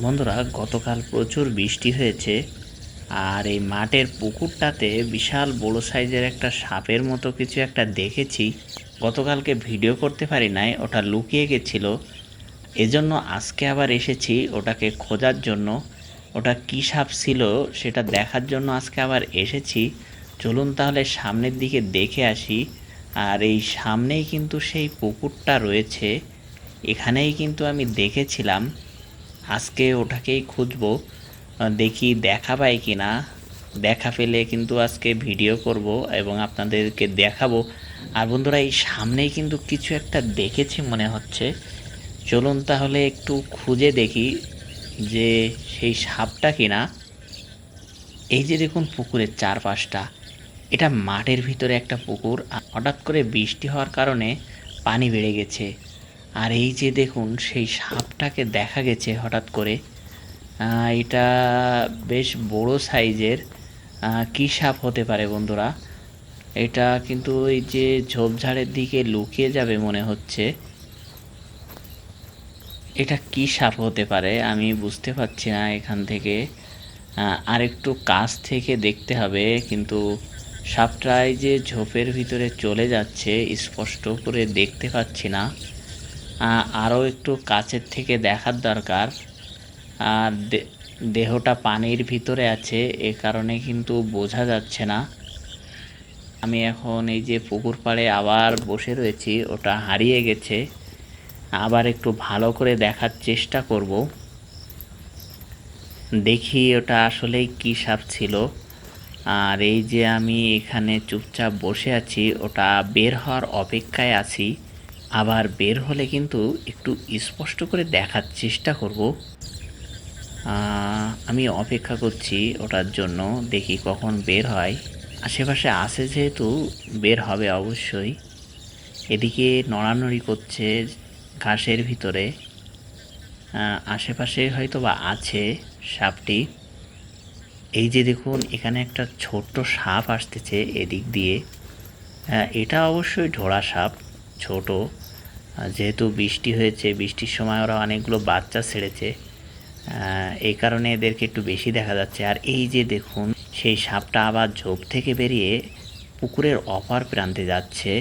বন্ধুরা, গতকাল প্রচুর বৃষ্টি হয়েছে আর এই মাঠের পুকুরটাতে বিশাল বড় সাইজের একটা সাপের মতো কিছু একটা দেখেছি। গতকালকে ভিডিও করতে পারি নাই, ওটা লুকিয়ে গেছিল। এজন্য আজকে আবার এসেছি ওটাকে খোঁজার জন্য। ওটা কী সাপ ছিল সেটা দেখার জন্য আজকে আবার এসেছি। চলুন তাহলে সামনের দিকে দেখে আসি। আর এই সামনেই কিন্তু সেই পুকুরটা রয়েছে। এখানেই কিন্তু আমি দেখেছিলাম। আজকে ওটাকেই খুঁজবো দেখি দেখা পাই কি না দেখা পেলে কিন্তু আজকে ভিডিও করব এবং আপনাদেরকে দেখাবো। আর বন্ধুরা, এই সামনেই কিন্তু কিছু একটা দেখেছি মনে হচ্ছে। চলুন তাহলে একটু খুঁজে দেখি যে সেই সাপটা কিনা। এই যে দেখুন পুকুরের চারপাশটা, এটা মাঠের ভিতরে একটা পুকুর। হঠাৎ করে বৃষ্টি হওয়ার কারণে পানি বেড়ে গেছে। আর এই যে দেখুন, সেই সাপটাকে দেখা গেছে হঠাৎ করে। এটা বেশ বড় সাইজের কী সাপ হতে পারে বন্ধুরা? এটা কিন্তু এই যে ঝোপঝাড়ের দিকে লুকিয়ে যাবে মনে হচ্ছে। এটা কি সাপ হতে পারে? আমি বুঝতে পারছি না এখান থেকে। আর একটু কাছ থেকে দেখতে হবে, কিন্তু সাপটাই যে ঝোপের ভিতরে চলে যাচ্ছে, স্পষ্ট করে দেখতে পাচ্ছি না। আরও একটু কাছের থেকে দেখার দরকার। আর দেহটা পানির ভিতরে আছে, এ কারণে কিন্তু বোঝা যাচ্ছে না। আমি এখন এই যে পুকুর পাড়ে আবার বসে রয়েছি, ওটা হারিয়ে গেছে। আবার একটু ভালো করে দেখার চেষ্টা করব। দেখি ওটা আসলেই কী সাপ ছিল। আর এই যে আমি এখানে চুপচাপ বসে আছি, ওটা বের হওয়ার অপেক্ষায় আছি। আবার বের হলে কিন্তু একটু স্পষ্ট করে দেখার চেষ্টা করব। আমি অপেক্ষা করছি ওটার জন্য, দেখি কখন বের হয়। আশেপাশে আছে যেহেতু, বের হবে অবশ্যই। এদিকে নড়ানড়ি করছে ঘাসের ভিতরে। আশেপাশে হয়তো বা আছে সাপটি। এই যে দেখুন, এখানে একটা ছোট্ট সাপ আসতেছে এদিক দিয়ে। এটা অবশ্যই ঢোড়া সাপ, ছোট। যেহেতু বৃষ্টি হয়েছে, বৃষ্টির সময় ওরা অনেকগুলো বাচ্চা ছেড়েছে এই কারণে এদেরকে একটু বেশি দেখা যাচ্ছে। আর এই যে দেখুন, সেই সাপটা আবার ঝোপ থেকে বেরিয়ে পুকুরের অপার প্রান্তে যাচ্ছে।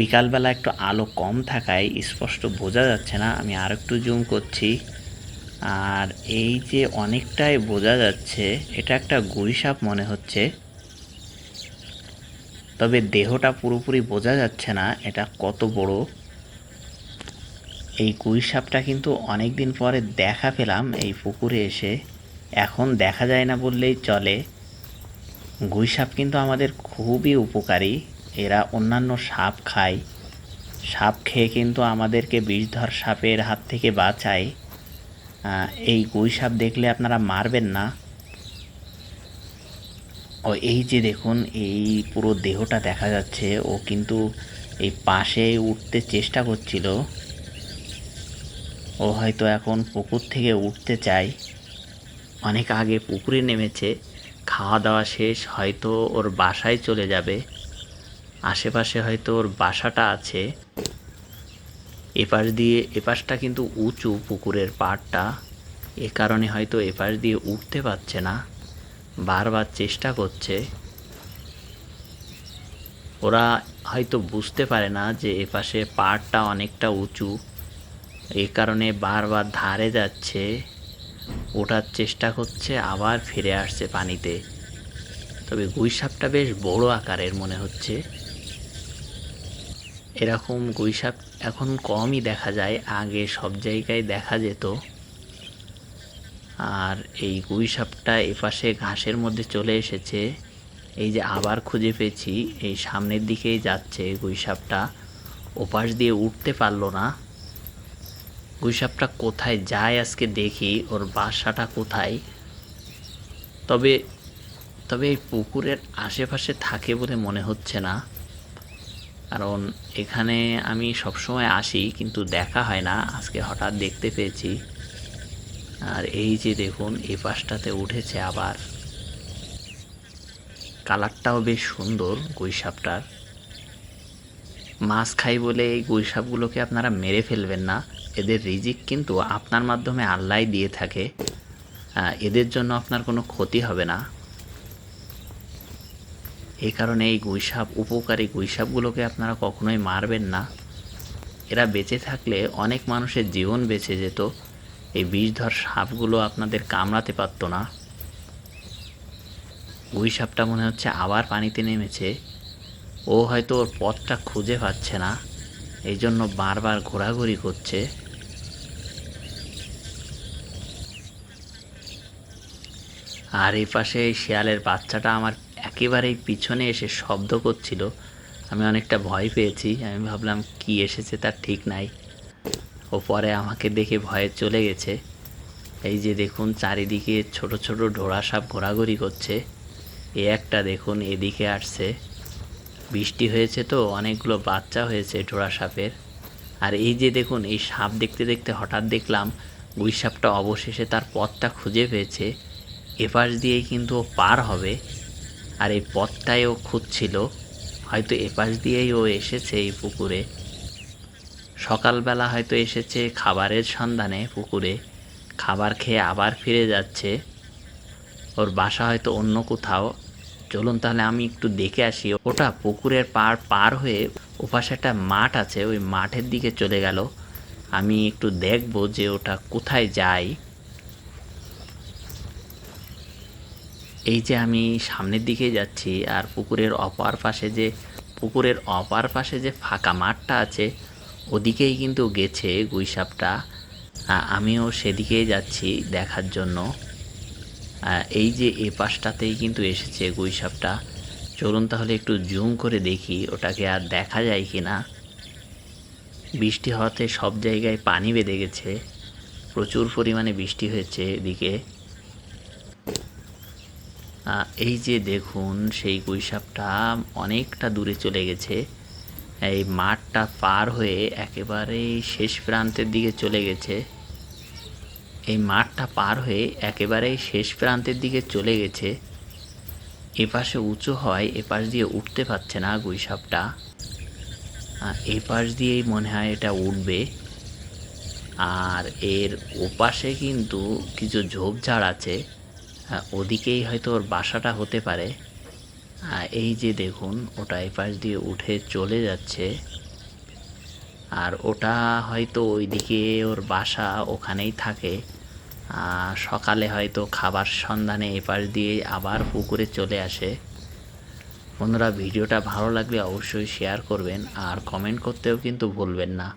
বিকালবেলা একটু আলো কম থাকায় স্পষ্ট বোঝা যাচ্ছে না। আমি আর একটু জুম করছি। আর এই যে অনেকটাই বোঝা যাচ্ছে, এটা একটা গুই সাপ মনে হচ্ছে। তবে দেহটা পুরোপুরি বোঝা যাচ্ছে না, এটা কত বড়। এই গুই সাপটা কিন্তু অনেক দিন পরে দেখা পেলাম এই পুকুরে এসে। এখন দেখা যায় না বললেই চলে। গুই সাপ কিন্তু আমাদের খুবই উপকারী। এরা অন্যান্য সাপ খায়। সাপ খেয়ে কিন্তু আমাদেরকে বিষধর সাপের হাত থেকে বাঁচায়। এই গুই সাপ দেখলে আপনারা মারবেন না। ও, এই যে দেখুন, এই পুরো দেহটা দেখা যাচ্ছে। ও কিন্তু এই পাশে উঠতে চেষ্টা করছিল। ও হয়তো এখন পুকুর থেকে উঠতে চায়। অনেক আগে পুকুরে নেমেছে খাওয়া দাওয়া শেষ, হয়তো ওর বাসায় চলে যাবে। আশেপাশে হয়তো ওর বাসাটা আছে। এপাশ দিয়ে, এপাশটা কিন্তু উঁচু পুকুরের পাড়টা। এ কারণে হয়তো এপাশ দিয়ে উঠতে পারছে না। বারবার চেষ্টা করছে। ওরা হয়তো বুঝতে পারে না যে এপাশে পাড়টা অনেকটা উঁচু। এই কারণে বারবার ধারে যাচ্ছে, ওঠার চেষ্টা করছে, আবার ফিরে আসছে পানিতে। তবে গুই সাপটা বেশ বড় আকারের মনে হচ্ছে। এরকম গুই সাপ এখন কমই দেখা যায়, আগে সব জায়গায় দেখা যেত। আর এই গুই সাপটা এপাশে ঘাসের মধ্যে চলে এসেছে। এই যে আবার খুঁজে পেয়েছি, এই সামনের দিকেই যাচ্ছে গুই সাপটা ওপাশ দিয়ে উঠতে পারল না। গুইসাপটা কোথায় যায় আজকে দেখি, ওর বাসাটা কোথায়? তবে তবে এই পুকুরের আশেপাশে থাকে বলে মনে হচ্ছে না। কারণ এখানে আমি সবসময় আসি, কিন্তু দেখা হয় না। আজকে হঠাৎ দেখতে পেয়েছি। আর এই যে দেখুন এই পাশটাতে উঠেছে আবার। কালারটাও বেশ সুন্দর গুইসাপটার। মাছ খাই বলে এই গুইসাপগুলোকে আপনারা মেরে ফেলবেন না। এদের রিজিক কিন্তু আপনার মাধ্যমে আল্লাহ দিয়ে থাকে। এদের জন্য আপনার কোনো ক্ষতি হবে না। এই কারণে এই গুইসাপ উপকারী গুইসাপগুলোকে আপনারা কখনোই মারবেন না। এরা বেঁচে থাকলে অনেক মানুষের জীবন বেঁচে যেত। এই বিষধর সাপগুলো আপনাদের কামড়াতে পারতো না। গুইসাপটা মনে হচ্ছে আবার পানিতে নেমেছে। ও হয়তো ওর পথটা খুঁজে পাচ্ছে না। এই জন্য বারবার ঘোরাঘুরি করছে। আর এই পাশে এই শেয়ালের বাচ্চাটা আমার একেবারেই পিছনে এসে শব্দ করছিল। আমি অনেকটা ভয় পেয়েছি। আমি ভাবলাম, কি এসেছে তার ঠিক নাই। ও পরে আমাকে দেখে ভয়ে চলে গেছে। এই যে দেখুন, চারিদিকে ছোট ছোট ডোরা সাপ ঘোরাঘুরি করছে। এ একটা দেখুন, এদিকে আসছে। বৃষ্টি হয়েছে তো, অনেকগুলো বাচ্চা হয়েছে ডোরা সাপের। আর এই যে দেখুন, এই সাপ দেখতে দেখতে হঠাৎ দেখলাম গুই সাপটা অবশেষে তার পথটা খুঁজে পেয়েছে। এপাশ দিয়েই কিন্তু ও পার হবে। আর এই পথটাই ও খুঁজছিল, হয়তো এপাশ দিয়েই ও এসেছে এই পুকুরে। সকালবেলা হয়তো এসেছে খাবারের সন্ধানে পুকুরে, খাবার খেয়ে আবার ফিরে যাচ্ছে। ওর বাসা হয়তো অন্য কোথাও। চলুন তাহলে আমি একটু দেখে আসি। ওটা পুকুরের পার পার হয়ে ওপাশে একটা মাঠ আছে, ওই মাঠের দিকে চলে গেল। আমি একটু দেখব যে ওটা কোথায় যায়। এই যে আমি সামনের দিকে যাচ্ছি, আর পুকুরের অপার পাশে যে, পুকুরের অপার পাশে যে ফাঁকা মাঠটা আছে, ওদিকেই কিন্তু গেছে গুইসাপটা। আমিও সেদিকেই যাচ্ছি দেখার জন্য। এই যে এ পাশটাতেই কিন্তু এসেছে গুইসাপটা চলুন তাহলে একটু জুম করে দেখি ওটাকে আর দেখা যায় কি না। বৃষ্টি হওয়াতে সব জায়গায় পানি বেঁধে গেছে। প্রচুর পরিমাণে বৃষ্টি হয়েছে এদিকে। এই যে দেখুন, সেই গুইসাপটা অনেকটা দূরে চলে গেছে। এই মাঠটা পার হয়ে একেবারে শেষ প্রান্তের দিকে চলে গেছে। এই মাঠটা পার হয়ে একেবারেই শেষ প্রান্তের দিকে চলে গেছে। এপাশে উঁচু হয়, এপাশ দিয়ে উঠতে পারছে না গুইসাপটা। এপাশ দিয়েই মনে হয় এটা উঠবে। আর এর ওপাশে কিন্তু কিছু ঝোপঝাড় আছে। ওদিকেই হয়তো ওর বাসাটা হতে পারে। এই যে দেখুন, ওটা এপাশ দিয়ে উঠে চলে যাচ্ছে। আর ওটা হয়তো ওইদিকে ওর বাসা ওখানেই থাকে। সকালে হয়তো খাবার সন্ধানে এপাশ দিয়ে আবার পুকুরে চলে আসে। বন্ধুরা, ভিডিওটা ভালো লাগলে অবশ্যই শেয়ার করবেন আর কমেন্ট করতেও কিন্তু ভুলবেন না।